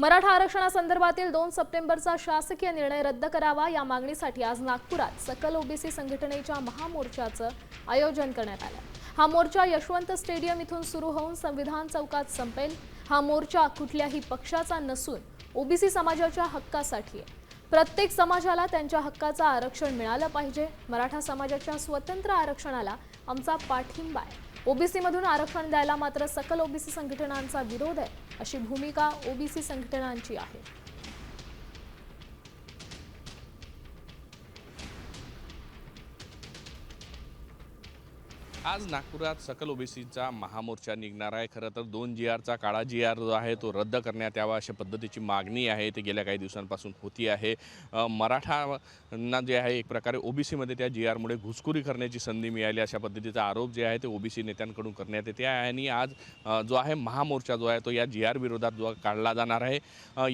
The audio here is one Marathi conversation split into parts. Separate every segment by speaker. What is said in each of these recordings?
Speaker 1: मराठा आरक्षणासंदर्भातील दोन सप्टेंबरचा शासकीय निर्णय रद्द करावा या मागणीसाठी आज नागपुरात सकल ओबीसी संघटनेच्या महामोर्चाचं आयोजन करण्यात आलं. हा मोर्चा यशवंत स्टेडियम इथून सुरू होऊन संविधान चौकात संपेल. हा मोर्चा कुठल्याही पक्षाचा नसून ओबीसी समाजाच्या हक्कासाठी आहे. प्रत्येक समाजाला त्यांच्या हक्काचं आरक्षण मिळालं पाहिजे. मराठा समाजाच्या स्वतंत्र आरक्षणाला आमचा पाठिंबा आहे. ओबीसी मधून आरक्षण द्यायला मात्र सकल ओबीसी संघटनांचा विरोध आहे अशी भूमिका ओबीसी संघटनांची आहे.
Speaker 2: आज नागपुरात सकल ओबीसीचा महामोर्चा निघणार आहे. खरं तर दोन जी आरचा काळा जी आर जो आहे तो रद्द करण्यात यावा अशा पद्धतीची मागणी आहे. ते गेल्या काही दिवसांपासून होती आहे. मराठांना जे आहे एक प्रकारे ओबीसीमध्ये त्या जी आरमुळे घुसखोरी करण्याची संधी मिळाली अशा पद्धतीचा आरोप जे आहे ते ओबीसी नेत्यांकडून करण्यात येते. आहे आणि आज जो आहे महामोर्चा जो आहे तो या जी आर विरोधात जो काढला जाणार आहे.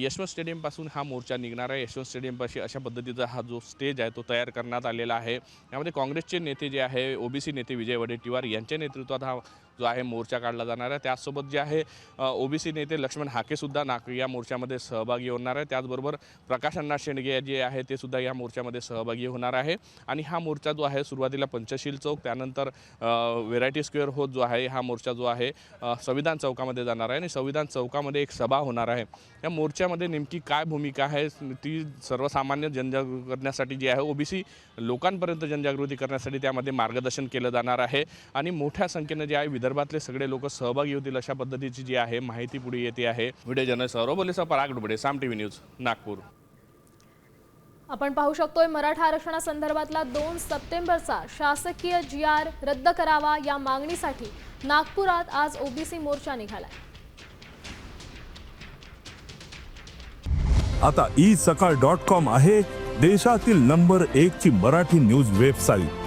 Speaker 2: यशवंत स्टेडियमपासून हा मोर्चा निघणार आहे. यशवंत स्टेडियमपाशी अशा पद्धतीचा हा जो स्टेज आहे तो तयार करण्यात आलेला आहे. यामध्ये काँग्रेसचे नेते जे आहे ओबीसी नेते विजय वडेट्टीवार यांच्या नेतृत्वात हा जो आहे मोर्चा काढला जाणार आहे. त्याचसोबत जे आहे ओबीसी नेते लक्ष्मण हाकेसुद्धा नाक या मोर्चामध्ये सहभागी होणार आहे. त्याचबरोबर प्रकाश अण्णा शेंडगे जे आहे ते सुद्धा या मोर्चामध्ये सहभागी होणार आहे. आणि हा मोर्चा जो आहे सुरुवातीला पंचशील चौक त्यानंतर व्हेरायटी स्क्वेअर होत जो आहे हा मोर्चा जो आहे संविधान चौकामध्ये जाणार आहे. आणि संविधान चौकामध्ये एक सभा होणार आहे. या मोर्चामध्ये नेमकी काय भूमिका आहे ती सर्वसामान्य जनजागृती करण्यासाठी जी आहे ओबीसी लोकांपर्यंत जनजागृती करण्यासाठी त्यामध्ये मार्गदर्शन केलं जाणार आहे. आणि मोठ्या संख्येनं जे आहे विधान विदर्भातले सगळे लोक सहभागी होतील अशा पद्धतीची जी आहे माहिती पुढे येते आहे. Video journalist Saurabh बोलेसा Parag Dubde Saam T V news Nagpur.
Speaker 1: आपण पाहू शकतोय मराठा आरक्षणासंदर्भातला दोन सप्टेंबरचा शासकीय जी आर रद्द करावा या मागणीसाठी नागपुरात आज ओबीसी मोर्चा निघालाय.
Speaker 3: आता ई सकाळ डॉट कॉम आहे देशातील नंबर एक ची मराठी न्यूज वेबसाईट.